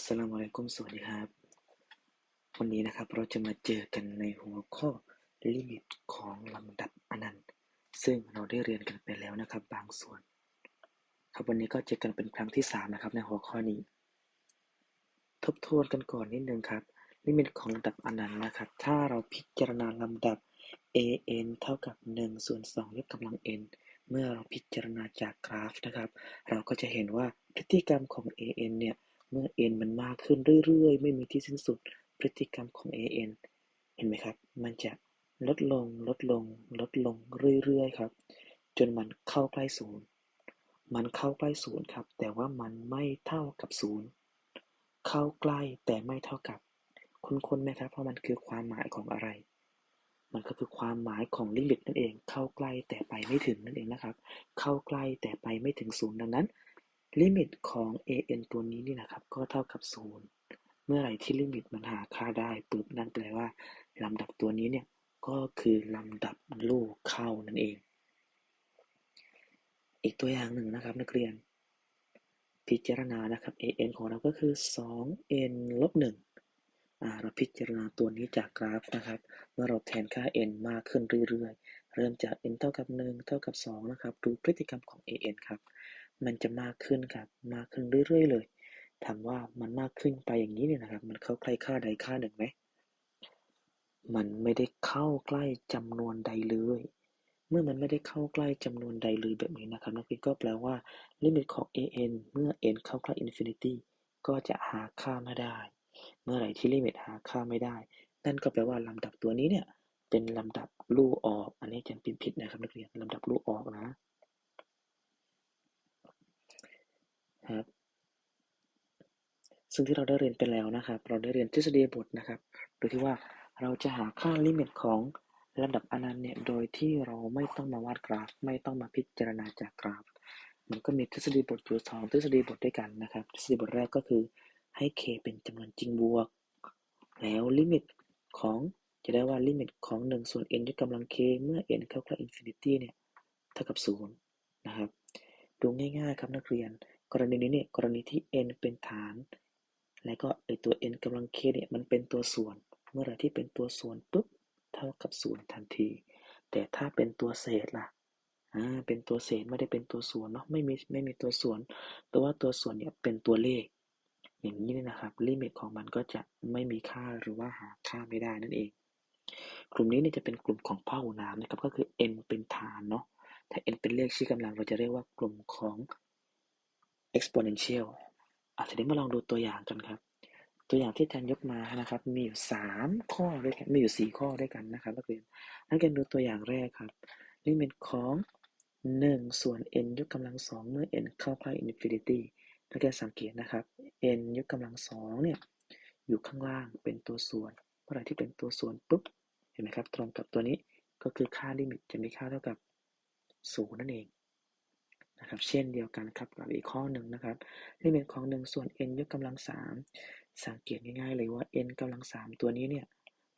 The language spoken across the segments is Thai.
สสลามุอะลัยกุมสวัสดีครับ วันนี้นะครับเราจะมาเจอกันในหัวข้อลิมิตของลำดับอนันต์ ซึ่งเราได้เรียนกันไปแล้วนะครับบางส่วน ครับวันนี้ก็เจอกันเป็นครั้งที่สามนะครับ ในหัวข้อนี้ ทบทวนกันก่อนนิดนึงครับ ลิมิตของลำดับอนันต์นะครับ ถ้าเราพิจารณาลำดับ an เท่ากับ1ส่วน2ยกกำลัง n เมื่อเราพิจารณาจากกราฟนะครับ เราก็จะเห็นว่าพฤติกรรมของ an เนี่ย เมื่อ n มันมากขึ้นเรื่อยๆ ไม่มีที่สิ้นสุด พฤติกรรมของ an เห็นไหมครับ มันจะลดลง ลดลง ลดลงเรื่อยๆ ครับ จนมันเข้าใกล้ศูนย์ มันเข้าใกล้ศูนย์ครับ แต่ว่ามันไม่เท่ากับศูนย์ เข้าใกล้แต่ไม่เท่ากับ คุ้นๆไหมครับ เพราะมันคือความหมายของอะไร มันก็คือความหมายของลิมิตนั่นเอง เข้าใกล้แต่ไปไม่ถึงนั่นเองนะครับ เข้าใกล้แต่ไปไม่ถึงศูนย์ดังนั้น ลิมิตของ an ตัวนี้นี่นะครับ ก็เท่ากับศูนย์เมื่อไหร่ที่ลิมิตมันหาค่าได้ปุ๊บนั่นแปลว่าลำดับตัวนี้เนี่ย ก็คือลำดับลูกเข้านั่นเอง อีกตัวอย่างหนึ่งนะครับนักเรียน พิจารณานะครับ an ของเราก็คือ 2n ลบ1เราพิจารณาตัวนี้จากกราฟนะครับ เมื่อเราแทนค่า n มากขึ้นเรื่อยๆ เริ่มจาก n เท่ากับ 1 เท่ากับ 2 นะครับ ดูพฤติกรรมของ an ครับ มันจะมากขึ้นครับ มากขึ้นเรื่อยๆ เลย ถามว่ามันมากขึ้นไปอย่างนี้เนี่ยนะครับ มันเข้าใกล้ค่าใดค่าหนึ่งไหม มันไม่ได้เข้าใกล้จำนวนใดเลย เมื่อมันไม่ได้เข้าใกล้จำนวนใดเลยแบบนี้นะครับ นักเรียนก็แปลว่าลิมิตของ an เมื่อ n เข้าใกล้ infinity ก็จะหาค่าไม่ได้ เมื่อไหร่ที่ลิมิตหาค่าไม่ได้ นั่นก็แปลว่าลำดับตัวนี้เนี่ยเป็นลำดับลู่ออก อันนี้จะพิมพ์ผิดนะครับนักเรียนลำดับลู่ออกนะ ครับ ซึ่งที่เราได้เรียนไปแล้วนะครับ เราได้เรียนทฤษฎีบทนะครับ โดยที่ว่าเราจะหาค่าลิมิตของลำดับอนันต์เนี่ย โดยที่เราไม่ต้องมาวาดกราฟ ไม่ต้องมาพิจารณาจากกราฟ มันก็มีทฤษฎีบทอยู่สองทฤษฎีบทด้วยกันนะครับ ทฤษฎีบทแรกก็คือให้ k เป็นจำนวนจริงบวก แล้วลิมิตของจะได้ว่าลิมิตของ1ส่วน n ยกกำลัง k เมื่อ n เข้าใกล้อินฟินิตี้เนี่ย เท่ากับ 0 นะครับ ดูง่ายๆครับนักเรียน กรณีนี้เนี่ยกรณีที่ n เป็นฐาน และก็ไอตัว n กำลัง k เนี่ยมันเป็นตัวส่วน เมื่อไรที่เป็นตัวส่วนปุ๊บเท่ากับศูนย์ทันที แต่ถ้าเป็นตัวเศษล่ะอ่าเป็นตัวเศษไม่ได้เป็นตัวส่วนเนาะไม่มีไม่มีตัวส่วน แต่ว่าตัวส่วนเนี่ยเป็นตัวเลข อย่างนี้เนี่ยนะครับลิมิตของมันก็จะไม่มีค่าหรือว่าหาค่าไม่ได้นั่นเอง กลุ่มนี้เนี่ยจะเป็นกลุ่มของพหุน้ำนะครับก็คือ n เป็นฐานเนาะถ้า n เป็นเลขชี้กำลังเราจะเรียกว่ากลุ่มของ exponential อะทีนี้มาลองดูตัวอย่างกันครับ ตัวอย่างที่อาจารย์ยกมานะครับ มีอยู่สามข้อด้วยกันมีอยู่สี่ข้อด้วยกันนะครับนักเรียนนักเรียนดูตัวอย่างแรกครับลิมิตของหนึ่งส่วน n ยกกำลังสองเมื่อ n เข้าใกล้ infinity นักเรียนสังเกตนะครับ n ยกกำลังสองเนี่ยอยู่ข้างล่างเป็นตัวส่วนเมื่อไรที่เป็นตัวส่วนปุ๊บเห็นไหมครับ ตรงกับตัวนี้ก็คือค่าลิมิตจะมีค่าเท่ากับศูนย์นั่นเอง นะครับ เช่นเดียวกันครับกับอีกข้อหนึ่งนะครับลิมิตของ1ส่วน n ยกกำลัง3สังเกตง่ายๆเลยว่า n กำลัง3ตัวนี้เนี่ย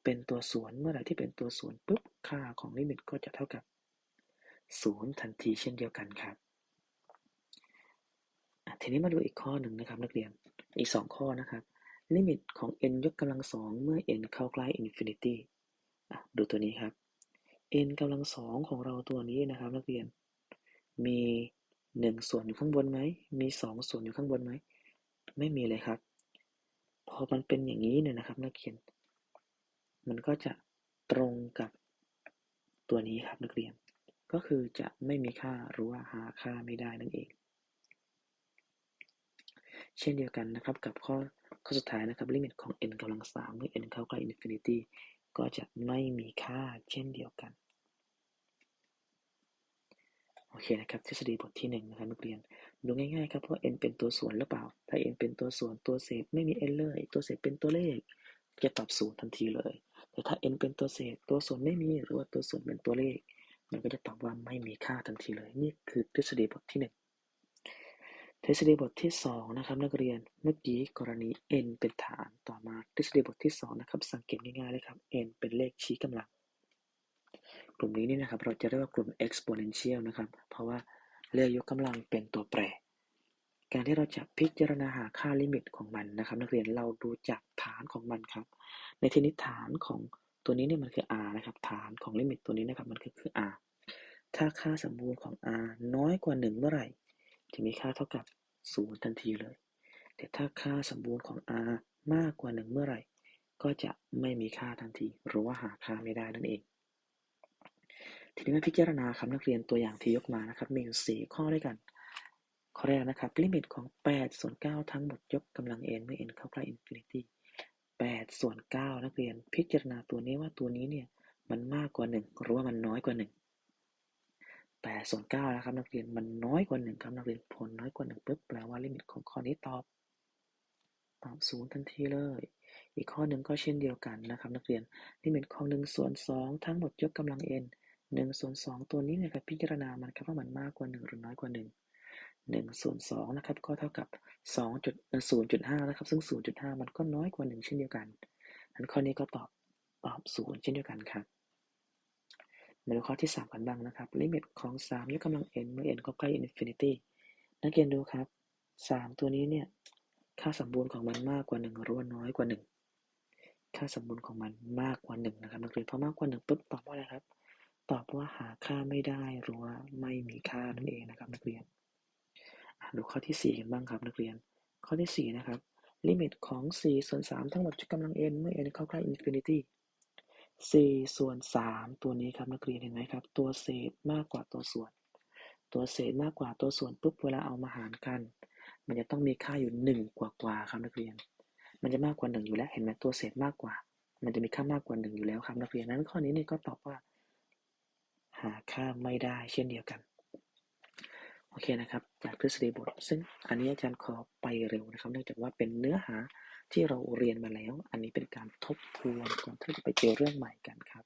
เป็นตัวส่วนเมื่อไหร่ที่เป็นตัวส่วนปุ๊บค่าของลิมิตก็จะเท่ากับ0ทันทีเช่นเดียวกันครับทีนี้มาดูอีกข้อหนึ่งนะครับนักเรียนอีก 2 ข้อนะครับลิมิตของ n ยกกำลัง2เมื่อ n เข้าใกล้ infinity ดูตัวนี้ครับ n กำลัง2ของเราตัวนี้นะครับนักเรียนมี หนึ่งส่วนอยู่ข้างบนไหม มีสองส่วนอยู่ข้างบนไหม ไม่มีเลยครับ พอมันเป็นอย่างนี้เนี่ยนะครับ นักเรียน มันก็จะตรงกับตัวนี้ครับนักเรียน ก็คือจะไม่มีค่าหรือว่าหาค่าไม่ได้นั่นเอง เช่นเดียวกันนะครับกับข้อข้อสุดท้ายนะครับลิมิตของ n กำลังสามเมื่อ n เข้าใกล้ infinity ก็จะไม่มีค่าเช่นเดียวกัน โอเคนะครับ ทฤษฎีบทที่1นนะครับนักเรียน ดูง่ายๆครับว่า n เป็นตัวส่วนหรือเปล่า ถ้า n เป็นตัวส่วนตัวเศษไม่มี n เลย ตัวเศษเป็นตัวเลข จะตอบศูนย์ทันทีเลย แต่ถ้า n เป็นตัวเศษตัวส่วนไม่มีหรือว่าตัวส่วนเป็นตัวเลข มันก็จะตอบว่าไม่มีค่าทันทีเลย นี่คือทฤษฎีบทที่ 1 ทฤษฎีบทที่ 2 นะครับนักเรียน เมื่อกี้กรณี n เป็นฐาน ต่อมาทฤษฎีบทที่ 2 นะครับ สังเกตง่ายๆเลยครับ n เป็นเลขชี้กำลัง ลุ่มนี้นี่นะครับ เราจะเรียกว่ากลุ่ม exponential นะครับ เพราะว่าเลขยกกำลังเป็นตัวแปร การที่เราจะพิจารณาหาค่าลิมิตของมันนะครับ นักเรียนเราดูจากฐานของมันครับ ในที่นี้ฐานของตัวนี้เนี่ยมันคือ r นะครับ ฐานของลิมิตตัวนี้นะครับมันคือคือ r ถ้าค่าสมบูรณ์ของ r น้อยกว่า 1 เมื่อไหร่ จะมีค่าเท่ากับ 0 ทันทีเลย แต่ถ้าค่าสมบูรณ์ของ r มากกว่า 1 เมื่อไหร่ ก็จะไม่มีค่าทันที หรือว่าหาค่าไม่ได้นั่นเอง ทีนี้มาพิจารณาครับนักเรียนตัวอย่างที่ยกมานะครับ มีอยู่ 4 ข้อด้วยกัน ข้อแรกนะครับ ลิมิตของ 8 ส่วน 9 ทั้งหมดยกกำลัง n เมื่อ n เข้าใกล้ infinity 8ส่วน 9 นักเรียนพิจารณาตัวนี้ว่าตัวนี้เนี่ยมันมากกว่า 1 หรือว่ามันน้อยกว่า 1 8ส่วน9นะครับนักเรียนมันน้อยกว่า 1 ครับนักเรียนผลน้อยกว่า1ปุ๊บแปลว่าลิมิตของข้อนี้ตอบตอบ0ทันทีเลย อีกข้อหนึ่งก็เช่นเดียวกันนะครับ นักเรียนลิมิตของ1ส่วน2ทั้งหมดยกกำลัง n 1ส่วน2ตัวนี้เนี่ยครับพิจารณามันครับว่ามันมากกว่า1หรือน้อยกว่า1 1ส่วน2นะครับก็เท่ากับ2จุด0.5นย์จุดห้านะครับ ซึ่ง0.5มันก็น้อยกว่า1เช่นเดียวกันนั้นข้อนี้ก็ตอบตอบ0เช่นเดียวกันครับมาดูข้อที่3กันบ้างนะครับลิมิตของ3ยกกำลัง n เมื่อ n ก็ใกล้ infinity นักเรียนดูครับ3ตัวนี้เนี่ยค่าสมบูรณ์ของมันมากกว่า1หรือว่าน้อยกว่า1ค่าสมบูรณ์ของมันมากกว่า1นะครับนักเรียนพอมากกว่า1ปุ๊บตอบว่าอะไรครับ ตอบว่าหาค่าไม่ได้ หรือว่าไม่มีค่านั่นเองนะครับนักเรียน ดูข้อที่ 4 กันบ้างครับนักเรียน ข้อที่ 4 นะครับ ลิมิตของ 4 ส่วน 3 ทั้งหมดยกกำลัง n เมื่อ n เข้าใกล้ infinity 4ส่วน 3 ตัวนี้ครับนักเรียนเห็นไหมครับ ตัวเศษมากกว่าตัวส่วน ตัวเศษมากกว่าตัวส่วนปุ๊บเวลาเอามาหารกัน มันจะต้องมีค่าอยู่ 1 กว่ากว่าครับนักเรียน มันจะมากกว่า 1 อยู่แล้วเห็นไหมตัวเศษมากกว่า มันจะมีค่ามากกว่า 1 อยู่แล้วครับนักเรียนนั้นข้อนี้นี่ก็ตอบว่า หาค่าไม่ได้เช่นเดียวกัน โอเคนะครับ จากทฤษฎีบท ซึ่งอันนี้อาจารย์ขอไปเร็วนะครับ เนื่องจากว่าเป็นเนื้อหาที่เราเรียนมาแล้ว อันนี้เป็นการทบทวนก่อนที่จะไปเจอเรื่องใหม่กันครับ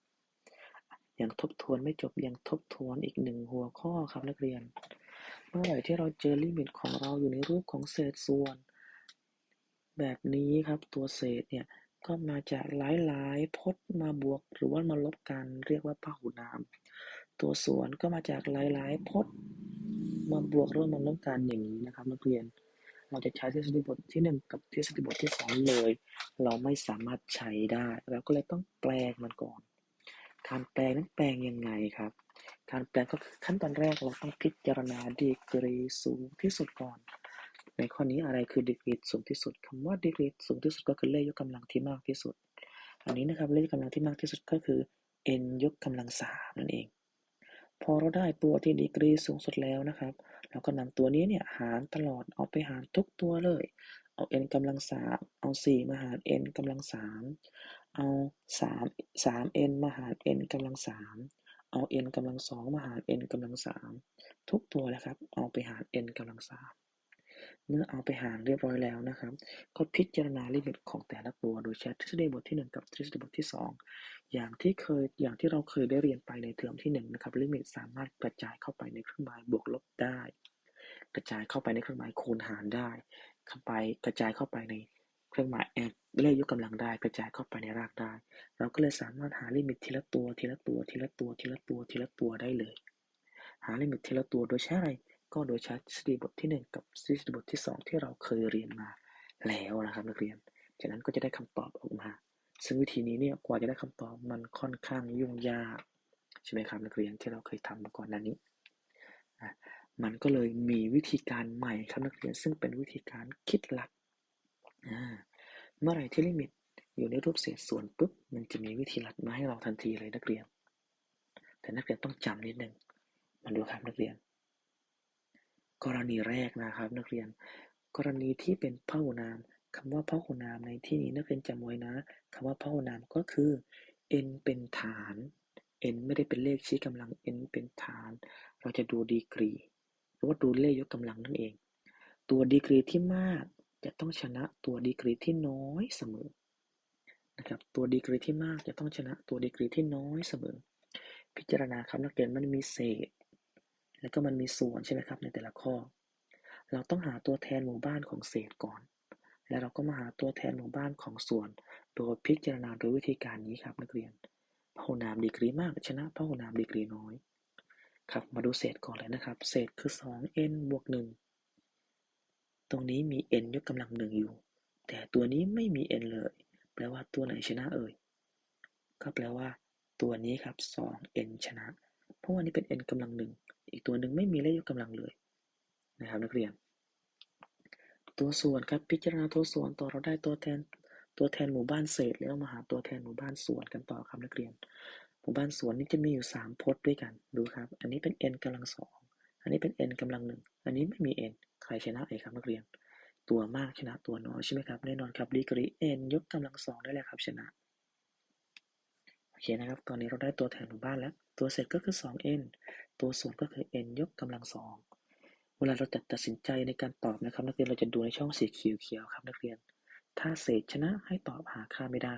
ยังทบทวนไม่จบยังทบทวนอีกหนึ่งหัวข้อครับนักเรียน เมื่อไหร่ที่เราเจอลิมิตของเราอยู่ในรูปของเศษส่วน แบบนี้ครับตัวเศษเนี่ยก็มาจากหลายๆพจน์มาบวกหรือว่ามาลบกันเรียกว่าพหุนาม ตัวส่วนก็มาจากหลาย ๆ พจน์มาบวกรือมาลบกันอย่างนี้นะครับนักเรียน เราจะใช้ทฤษฎีบทที่ 1 กับทฤษฎีบทที่ 2 เลย เราไม่สามารถใช้ได้เราก็เลยต้องแปลงมันก่อน การแปลงนั้นแปลงยังไงครับ การแปลงก็ขั้นตอนแรกเราต้องพิจารณาดีกรีสูงที่สุดก่อน ในข้อนี้อะไรคือดีกรีสูงที่สุดคำว่าดีกรีสูงที่สุดก็คือเลขยกกำลังที่มากที่สุด อันนี้นะครับเลขยกกำลังที่มากที่สุดก็คือ n ยกกำลังสามนั่นเอง พอเราได้ตัวที่ดีกรีสูงสุดแล้วนะครับ เราก็นำตัวนี้เนี่ยหารตลอดเอาไปหารทุกตัวเลย เอา n กำลังสามเอาสี่มาหาร n กำลังสามเอาสามสาม n มาหาร n กำลังสามเอา n กำลังสองมาหาร n กำลังสามทุกตัวแล้วครับ เอาไปหาร n กำลังสาม เมื่อเอาไปหารเรียบร้อยแล้วนะครับ ก็พิจารณาลิมิตของแต่ละตัวโดยใช้ทฤษฎีบทที่ 1 กับทฤษฎีบทที่ 2 อย่างที่เคยอย่างที่เราเคยได้เรียนไปในเทอมที่1นะครับลิมิตสามารถกระจายเข้าไปในเครื่องหมายบวกลบได้ กระจายเข้าไปในเครื่องหมายคูณหารได้เข้าไปกระจายเข้าไปในเครื่องหมายแอดเลขยกกำลังได้ กระจายเข้าไปในรากได้ เราก็เลยสามารถหาลิมิตทีละตัวทีละตัวทีละตัวทีละตัวทีละตัวได้เลย หาลิมิตทีละตัวโดยใช้อะไร ก็โดยใช้ทฤษฎีบทที่ 1 กับทฤษฎีบทที่ 2 ที่เราเคยเรียนมาแล้วนะครับนักเรียน จากนั้นก็จะได้คำตอบออกมา ซึ่งวิธีนี้เนี่ยกว่าจะได้คำตอบมันค่อนข้างยุ่งยากใช่ไหมครับนักเรียนที่เราเคยทำมาก่อนหน้านี้มันก็เลยมีวิธีการใหม่ครับนักเรียนซึ่งเป็นวิธีการคิดหลัก เมื่อไหร่ที่ลิมิตอยู่ในรูปเศษส่วนปุ๊บมันจะมีวิธีลัดมาให้เราทันทีเลยนักเรียน แต่นักเรียนต้องจำนิดนึงมาดูครับนักเรียน กรณีแรกนะครับนักเรียน กรณีที่เป็นพหุนามคำว่าพหุนามในที่นี้นักเรียนจำไว้นะคำว่าพหุนามก็คือ n เป็นฐาน n ไม่ได้เป็นเลขชี้กำลัง n เป็นฐาน เราจะดูดีกรี หรือว่าดูเลขยกกำลังนั่นเอง ตัวดีกรีที่มากจะต้องชนะตัวดีกรีที่น้อยเสมอนะครับตัวดีกรีที่มากจะต้องชนะตัวดีกรีที่น้อยเสมอ พิจารณาครับนักเรียนมันมีเศษ แล้วก็มันมีส่วนใช่ไหมครับในแต่ละข้อ เราต้องหาตัวแทนหมู่บ้านของเศษก่อน แล้วเราก็มาหาตัวแทนหมู่บ้านของส่วน โดยพิจารณาโดยวิธีการนี้ครับนักเรียนพหุนามดีกรีมากชนะพหุนามดีกรีน้อย ครับมาดูเศษก่อนเลยนะครับ เศษคือ 2n บวก1ตรงนี้มี n ยกกำลังหนึ่งอยู่ แต่ตัวนี้ไม่มี n เลย แปลว่าตัวไหนชนะเอ่ย ก็แปลว่า ตัวนี้ครับ 2n ชนะ เพราะว่านี้เป็น n กำลังหนึ่ง อีกตัวหนึ่งไม่มีเลขยกกำลังเลยนะครับนักเรียน ตัวส่วนครับพิจารณาตัวส่วนต่อเราได้ตัวแทนตัวแทนหมู่บ้านเศษแล้วมาหาตัวแทนหมู่บ้านส่วนกันต่อครับนักเรียน หมู่บ้านส่วนนี้จะมีอยู่ 3พจน์ด้วยกันดูครับ อันนี้เป็น n กำลังสองอันนี้เป็น n กำลังหนึ่งอันนี้ไม่มี n ใครชนะเอ่ยครับนักเรียน ตัวมากชนะตัวน้อยใช่ไหมครับแน่นอนครับดีกรี n ยกกำลังสองได้แล้วครับชนะ โอเคนะครับ ตอนนี้เราได้ตัวแทนหมู่บ้านแล้ว ตัวเศษก็คือ 2n ตัวส่วนก็คือ n ยกกำลังสองเวลาเราจะตัดสินใจในการตอบนะครับ นักเรียนเราจะดูในช่องสีเขียวๆครับนักเรียน ถ้าเศษชนะให้ตอบหาค่าไม่ได้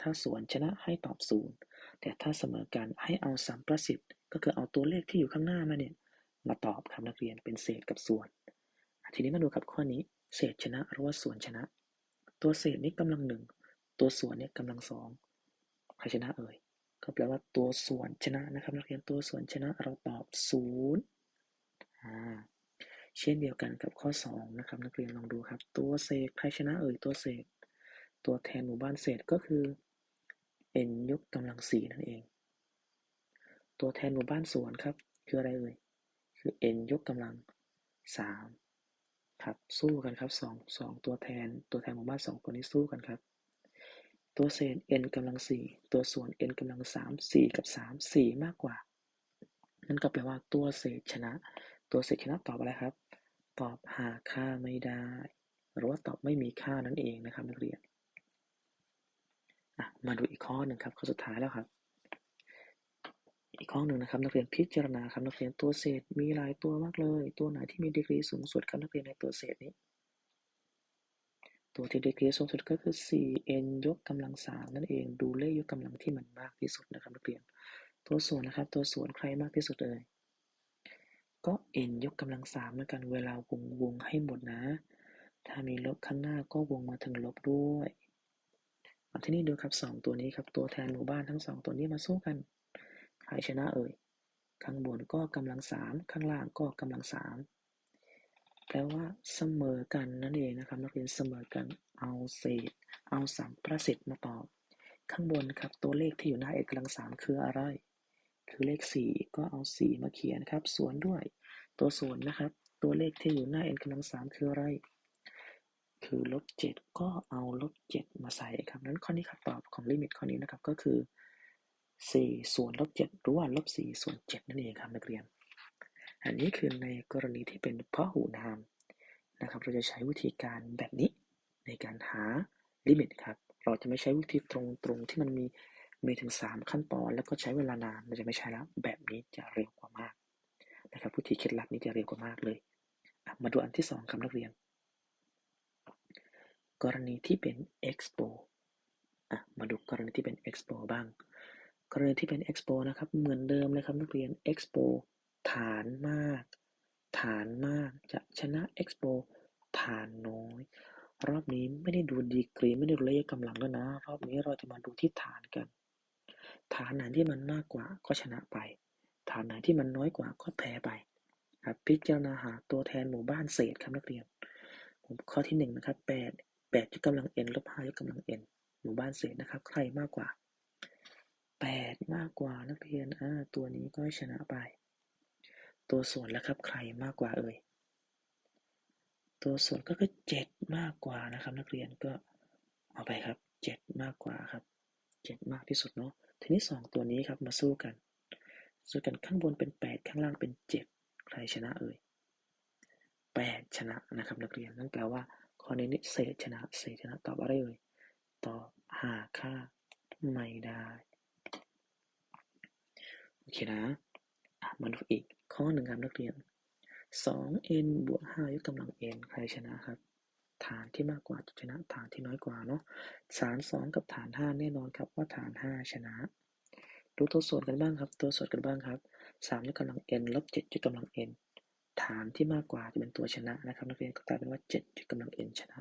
ถ้าส่วนชนะให้ตอบศูนย์แต่ถ้าเสมอกันให้เอาสัมประสิทธิ์ก็คือเอาตัวเลขที่อยู่ข้างหน้ามาเนี่ยมาตอบครับนักเรียนเป็นเศษกับส่วน ทีนี้มาดูกับข้อนี้ เศษชนะหรือว่าส่วนชนะ ตัวเศษนี้กำลังหนึ่งตัวส่วนเนี่ยกำลังสอง ใครชนะเอ่ย ก็แปลว่าตัวส่วนชนะนะครับ นักเรียนตัวส่วนชนะเราตอบศูนย์อ่าเช่นเดียวกันกับข้อ 2 นะครับ นักเรียนลองดูครับ ตัวเศษใครชนะเอ่ยตัวเศษ ตัวแทนหมู่บ้านเศษก็คือ n ยกกำลังสี่นั่นเอง ตัวแทนหมู่บ้านส่วนครับ คืออะไรเอ่ย คือ n ยกกำลังสามครับสู้กันครับสองสองตัวแทนตัวแทนหมู่บ้านสองตัวนี้สู้กันครับ ตัวเศษ n กำลังสี่ตัวส่วน n กำลังสามสี่กับสามสี่มากกว่า นั่นก็แปลว่าตัวเศษชนะ ตัวเศษชนะตอบอะไรครับ ตอบหาค่าไม่ได้ หรือว่าตอบไม่มีค่านั่นเองนะครับนักเรียนมาดูอีกข้อหนึ่งครับข้อสุดท้ายแล้วครับ อีกข้อหนึ่งนะครับ นักเรียนพิจารณาครับนักเรียนตัวเศษมีหลายตัวมากเลย ตัวไหนที่มีดีกรีสูงสุดครับนักเรียนในตัวเศษนี้ ตัวที่ดีกรีสูงสุดก็คือ 4n ยกกำลังสามนั่นเอง ดูเลขยกกำลังที่มันมากที่สุดนะครับนักเรียน ตัวส่วนนะครับ ตัวส่วนใครมากที่สุดเลยก็ n ยกกำลังสามเหมือนกันเวลาวงวงให้หมดนะ ถ้ามีลบข้างหน้าก็วงมาถึงลบด้วยมาที่นี่ดูครับสองตัวนี้ครับ ตัวแทนหมู่บ้านทั้งสองตัวนี้มาสู้กัน ใครชนะเอ่ย ข้างบนก็กำลังสามข้างล่างก็กำลังสาม แปลว่าเสมอกันนั่นเองนะครับนักเรียนเสมอกันเอาเศษ เอาสามประสิทธิ์มาตอบ ข้างบนครับตัวเลขที่อยู่หน้าเอกกำลังสามคืออะไร คือเลขสี่ก็เอาสี่มาเขียนครับส่วนด้วย ตัวส่วนนะครับ ตัวเลขที่อยู่หน้าเอกกำลังสามคืออะไร คือลบเจ็ดก็เอาลบเจ็ดมาใส่ครับนั้นข้อนี้คำตอบของลิมิตข้อนี้นะครับก็คือสี่ส่วนลบเจ็ดหรือว่าลบสี่ส่วนเจ็ดนั่นเองครับนักเรียน อันนี้คือในกรณีที่เป็นพหูนามนะครับเราจะใช้วิธีการแบบนี้ในการหาลิมิตครับ เราจะไม่ใช้วิธีตรงๆที่มันมีมีถึง 3 ขั้นตอน แล้วก็ใช้เวลานานเราจะไม่ใช้แล้ว แบบนี้จะเร็วกว่ามากนะครับวิธีเคล็ดลับนี้จะเร็วกว่ามากเลย มาดูอันที่2ครับนักเรียน กรณีที่เป็น expo อะมาดูกรณีที่เป็น expo บ้าง กรณีที่เป็น expo นะครับเหมือนเดิมเลยครับนักเรียน expo ฐานมาก ฐานมากจะชนะ expo ฐานน้อย รอบนี้ไม่ได้ดูดีกรี ไม่ได้ดูเลขกำลังแล้วนะ รอบนี้เราจะมาดูที่ฐานกัน ฐานไหนที่มันมากกว่าก็ชนะไป ฐานไหนที่มันน้อยกว่าก็แพ้ไปครับพิจารณาหาตัวแทนหมู่บ้านเศษครับนักเรียนข้อที่หนึ่งนะครับแปดแปดยกกำลัง n ลบห้ายกกำลัง n หมู่บ้านเศษนะครับ ใครมากกว่าแปดมากกว่านักเรียนอ่าตัวนี้ก็ชนะไป ตัวส่วนแล้วครับ ใครมากกว่าเอ่ย ตัวส่วนก็คือเจ็ดมากกว่านะครับ นักเรียนก็เอาไปครับเจ็ดมากกว่าครับเจ็ดมากที่สุดเนาะ ทีนี้สองตัวนี้ครับมาสู้กัน สู้กันข้างบนเป็นแปดข้างล่างเป็นเจ็ดใครชนะเอ่ยแปดชนะนะครับ นักเรียน นั่นแปลว่าข้อนี้นี่เศษชนะเศษชนะตอบอะไรเอ่ยตอบหาค่าไม่ได้ โอเคนะ มาดูอีก ข้อหนึ่งครับนักเรียน 2n บวก5ยกกำลัง n ใครชนะครับ ฐานที่มากกว่าจะชนะฐานที่น้อยกว่าเนาะฐาน 2 กับฐาน 5 แน่นอนครับว่าฐาน 5 ชนะ ดูตัวส่วนกันบ้างครับ ตัวส่วนกันบ้างครับ 3ยกกำลัง n ลบ7ยกกำลัง n ฐานที่มากกว่าจะเป็นตัวชนะนะครับ นักเรียนก็กลายเป็นว่า7จุดกำลัง n ชนะ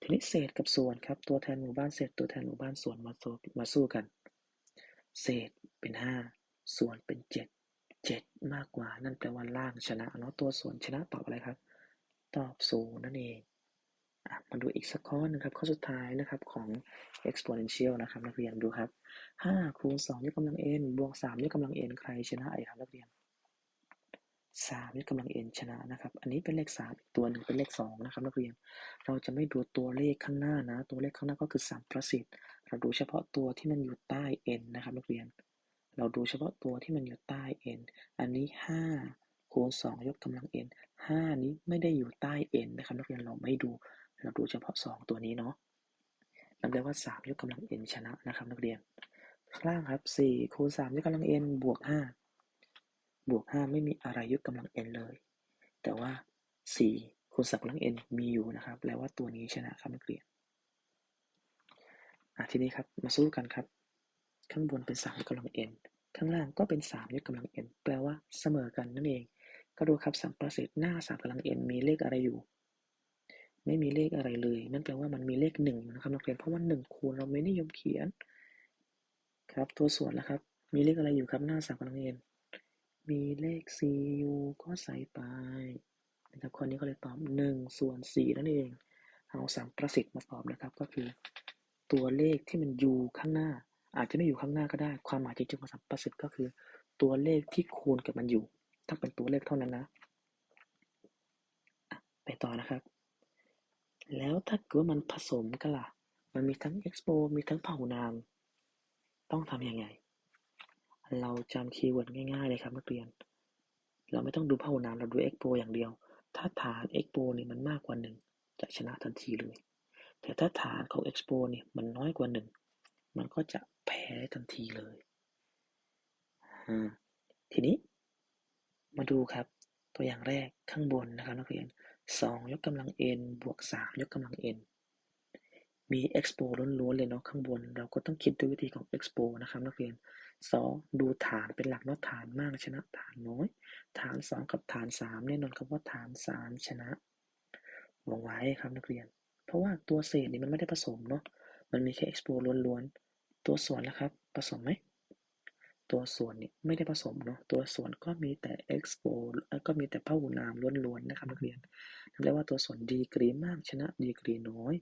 ทีนี้เศษกับส่วนครับ ตัวแทนหมู่บ้านเศษตัวแทนหมู่บ้านส่วนมาสู้มาสู้กัน เศษเป็น 5 ส่วนเป็น 7 7มากกว่า นั่นแปลว่าล่างชนะเนาะตัวส่วนชนะตอบอะไรครับ ตอบศูนย์นั่นเองมาดูอีกสักข้อนึงครับ ข้อสุดท้ายนะครับของ exponential นะครับ นักเรียนดูครับ5คูณ2ยกกำลัง n บวก3ยกกำลัง n ใครชนะไอ้ครับนักเรียน3ยกกำลัง n ชนะนะครับ อันนี้เป็นเลข3อีกตัวหนึ่งเป็นเลข2นะครับนักเรียน เราจะไม่ดูตัวเลขข้างหน้านะ ตัวเลขข้างหน้าก็คือ3ประสิทธิ์เราดูเฉพาะตัวที่มันอยู่ใต้ n นะครับนักเรียน เราดูเฉพาะตัวที่มันอยู่ใต้ n อันนี้ 5 คูณ 2 ยกกำลัง n 5 นี้ไม่ได้อยู่ใต้ n นะครับนักเรียนเราไม่ดู เราดูเฉพาะ 2 ตัวนี้เนาะนั่นแปลว่า 3 ยกกำลัง n ชนะนะครับนักเรียน ข้างล่างครับ 4 คูณ 3 ยกกำลัง n บวก 5 บวก 5 ไม่มีอะไรยกกำลัง n เลย แต่ว่า 4 คูณ 3กำลัง n มีอยู่นะครับแปลว่าตัวนี้ชนะครับนักเรียนอะทีนี้ครับ มาสู้กันครับ ข้างบนเป็น3ยกกำลัง n ข้างล่างก็เป็น 3 ยกกำลัง n แปลว่าเสมอกันนั่นเอง ก็ดูครับสัมประสิทธิ์หน้า 3กำลัง n มีเลขอะไรอยู่ ไม่มีเลขอะไรเลย นั่นแปลว่ามันมีเลข1อยู่นะครับนักเรียน เพราะว่า 1 คูณเราไม่นิยมเขียน ครับ ตัวส่วนแล้วครับ มีเลขอะไรอยู่ครับหน้า 3กำลัง n มีเลข c อยู่ก็ใส่ไปนะครับข้อนี้ก็เลยตอบ1ส่วน4นั่นเอง เอาสัมประสิทธิ์มาตอบนะครับ ก็คือตัวเลขที่มันอยู่ข้างหน้า อาจจะไม่อยู่ข้างหน้าก็ได้ ความหมายจริงๆของสัมประสิทธิ์ก็คือ ตัวเลขที่คูณกับมันอยู่ ต้องเป็นตัวเลขเท่านั้นนะ ไปต่อนะครับ แล้วถ้าเกิดว่ามันผสมกันล่ะ มันมีทั้ง expo มีทั้งพหุนาม ต้องทำยังไง เราจำคีย์เวิร์ดง่ายๆเลยครับนักเรียน เราไม่ต้องดูพหุนามเราดู expo อย่างเดียว ถ้าฐาน expo นี่มันมากกว่าหนึ่งจะชนะทันทีเลย แต่ถ้าฐานของ expo นี่มันน้อยกว่าหนึ่งมันก็จะ แพ้ทันทีเลย ทีนี้ มาดูครับ ตัวอย่างแรกข้างบนนะครับนักเรียน 2 ยกกำลัง n บวก 3 ยกกำลัง n มี expo ล้วนๆเลยเนาะข้างบน เราก็ต้องคิดด้วยวิธีของ expo นะครับนักเรียน 2 ดูฐานเป็นหลักเนาะฐานมากชนะฐานน้อย ฐาน 2 กับฐาน 3 แน่นอนครับว่าฐาน 3 ชนะวงไว้ครับนักเรียน เพราะว่าตัวเศษนี่มันไม่ได้ผสมเนาะมันมีแค่ expo ล้วนๆ ตัวส่วนแล้วครับ ผสมไหม ตัวส่วนนี่ไม่ได้ผสมเนาะ ตัวส่วนก็มีแต่ expo ก็มีแต่พหุนามล้วนๆนะครับนักเรียนเรียกว่าตัวส่วนดีกรีมากชนะดีกรีน้อย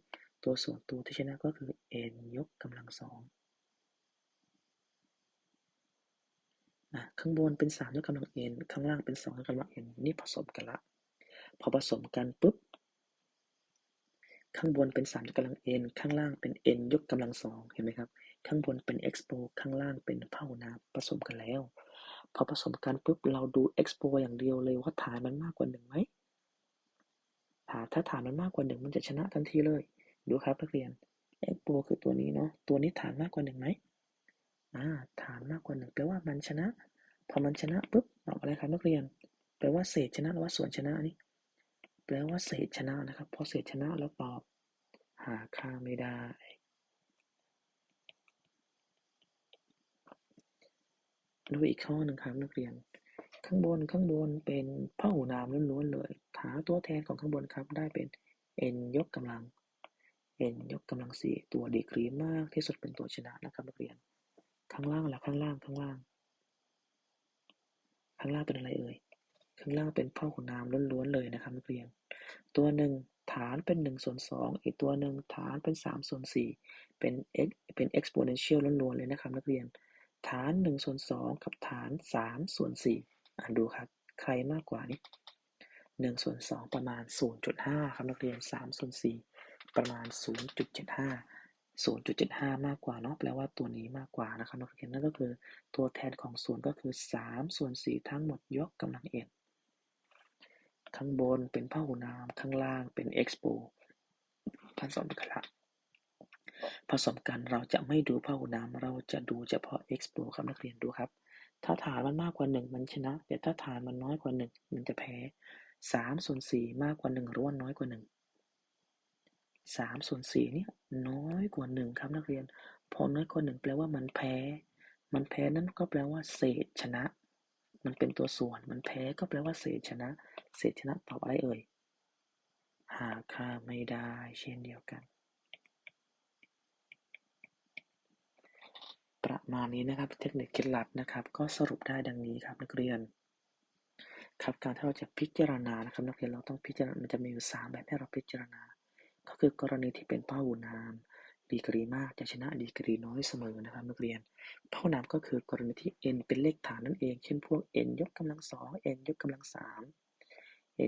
ตัวส่วนตัวที่ชนะก็คือ n ยกกำลังสองอะข้างบนเป็น3ยกกำลัง n ข้างล่างเป็น2ยกกำลัง n นี่ผสมกันละ พอผสมกันปุ๊บ ข้างบนเป็น3ยกกำลัง n ข้างล่างเป็น n ยกกำลังสองเห็นไหมครับ ข้างบนเป็น expo ข้างล่างเป็นพหุนาผสมกันแล้ว พอผสมกันปุ๊บเราดู expo อย่างเดียวเลยว่าฐานมันมากกว่าหนึ่งไหมฐานถ้าฐานมันมากกว่าหนึ่งมันจะชนะทันทีเลย ดูครับนักเรียน expo คือตัวนี้เนาะตัวนี้ฐานมากกว่าหนึ่งไหมอ่าฐานมากกว่าหนึ่งแปลว่ามันชนะ พอมันชนะปุ๊บตอบอะไรครับนักเรียน แปลว่าเศษชนะหรือว่าส่วนชนะนี่แปลว่าเศษชนะนะครับพอเศษชนะแล้วตอบหาค่าไม่ได้ ดูอีกข้อหนึ่งครับนักเรียน ข้างบนข้างบนเป็นพหุนามล้วนๆเลยหาตัวแทนของข้างบนครับได้เป็น n ยกกำลัง n ยกกำลังสี่ตัวดีกรีมากที่สุดเป็นตัวชนะนะครับนักเรียน ข้างล่างล่ะข้างล่างข้างล่าง ข้างล่างเป็นอะไรเอ่ยข้างล่างเป็นพหุนามล้วนๆเลยนะครับนักเรียน ตัวหนึ่งฐานเป็น1ส่วน2อีกตัวหนึ่งฐานเป็น3ส่วน4เป็น x เป็น exponential ล้วนๆเลยนะครับนักเรียน ฐาน1ส่วน2กับฐาน3ส่วน4อ่านดูครับ ใครมากกว่านี้1ส่วน2ประมาณ0.5ครับนักเรียน3ส่วน4ประมาณ0.75 0.75มากกว่าเนาะแปลว่าตัวนี้มากกว่านะครับนักเรียนนั่นก็คือตัวแทนของส่วนก็คือ3ส่วน4ทั้งหมดยกกำลัง n ข้างบนเป็นพหุนามข้างล่างเป็น expo ผสมกันละ ผสมกันเราจะไม่ดูพหุนาม เราจะดูเฉพาะ expo ครับนักเรียนดูครับ ถ้าฐานมันมากกว่า 1 มันชนะ แต่ถ้าฐานมันน้อยกว่า 1 มันจะแพ้3ส่วน4มากกว่า 1 หรือว่าน้อยกว่า 1 3ส่วน4เนี่ยน้อยกว่า 1 ครับนักเรียน พอน้อยกว่า 1 แปลว่ามันแพ้ มันแพ้นั่นก็แปลว่าเศษชนะ มันเป็นตัวส่วน มันแพ้ก็แปลว่าเศษชนะ เศษชนะตอบอะไรเอ่ยหาค่าไม่ได้เช่นเดียวกัน ประมาณนี้นะครับ เทคนิคเคล็ดลับนะครับ ก็สรุปได้ดังนี้ครับนักเรียน ครับการที่เราจะพิจารณานะครับ นักเรียนเราต้องพิจารณามันจะมีอยู่สามแบบให้เราพิจารณา ก็คือกรณีที่เป็นพหูนามดีกรีมากจะชนะดีกรีน้อยเสมอนะครับนักเรียนพหูนามก็คือกรณีที่ n เป็นเลขฐานนั่นเอง เช่นพวก n ยกกำลังสอง n ยกกำลังสาม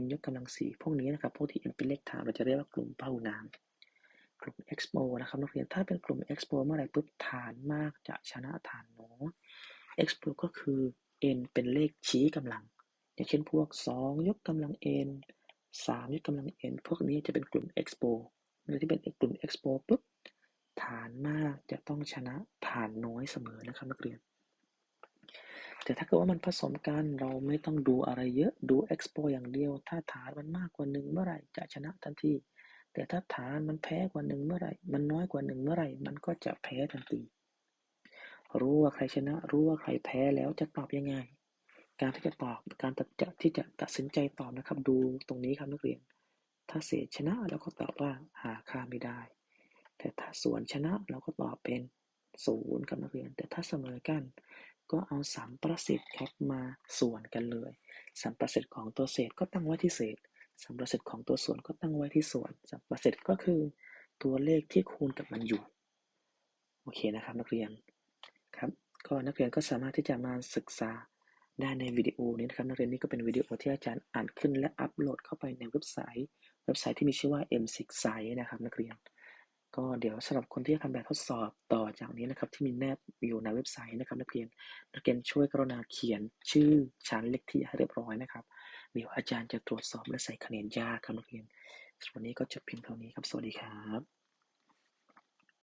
n ยกกำลังสี่พวกนี้นะครับ พวกที่ n เป็นเลขฐานเราจะเรียกว่ากลุ่มพหูนาม กลุ่ม expo นะครับนักเรียนถ้าเป็นกลุ่ม expo เมื่อไหร่ปุ๊บฐานมากจะชนะฐานน้อย expo ก็คือ n เป็นเลขชี้กำลัง อย่างเช่นพวก 2 ยกกำลัง n 3 ยกกำลัง n พวกนี้จะเป็นกลุ่ม expo เมื่อที่เป็นกลุ่ม expo ปุ๊บฐานมากจะต้องชนะฐานน้อยเสมอนะครับนักเรียน แต่ถ้าเกิดว่ามันผสมกันเราไม่ต้องดูอะไรเยอะดู expo อย่างเดียว ถ้าฐานมันมากกว่าหนึ่งเมื่อไหร่จะชนะทันที แต่ถ้าฐานมันแพ้กว่าหนึ่งเมื่อไหร่ มันน้อยกว่าหนึ่งเมื่อไหร่ มันก็จะแพ้ทันที รู้ว่าใครชนะ รู้ว่าใครแพ้แล้วจะตอบยังไง การที่จะตอบ การตัดจะที่จะตัดสินใจตอบนะครับ ดูตรงนี้ครับนักเรียน ถ้าเศษชนะเราก็ตอบว่าหาค่าไม่ได้ แต่ถ้าส่วนชนะเราก็ตอบเป็นศูนย์ครับนักเรียน แต่ถ้าเสมอกัน ก็เอาสัมประสิทธิ์ครับมาส่วนกันเลยสัมประสิทธิ์ของตัวเศษก็ตั้งไว้ที่เศษ สัมประสิทธิ์ของตัวส่วนก็ตั้งไว้ที่ส่วน สัมประสิทธิ์ก็คือตัวเลขที่คูณกับมันอยู่ โอเคนะครับนักเรียน ครับ ก็นักเรียนก็สามารถที่จะมาศึกษาได้ในวิดีโอนี้นะครับ นักเรียนนี่ก็เป็นวิดีโอที่อาจารย์อ่านขึ้นและอัปโหลดเข้าไปในเว็บไซต์ เว็บไซต์ที่มีชื่อว่า M6 Site นะครับนักเรียน ก็เดี๋ยวสำหรับคนที่จะทำแบบทดสอบต่อจากนี้นะครับ ที่มีแนบอยู่ในเว็บไซต์นะครับ นักเรียนนักเรียนช่วยกรุณาเขียนชื่อชั้นเลขที่ให้เรียบร้อยนะครับ เดี๋ยวอาจารย์จะตรวจสอบและใส่คะแนนยากครับนักเรียนสำหรับวันนี้ก็จบเพียงเท่านี้ครับ สวัสดีครับ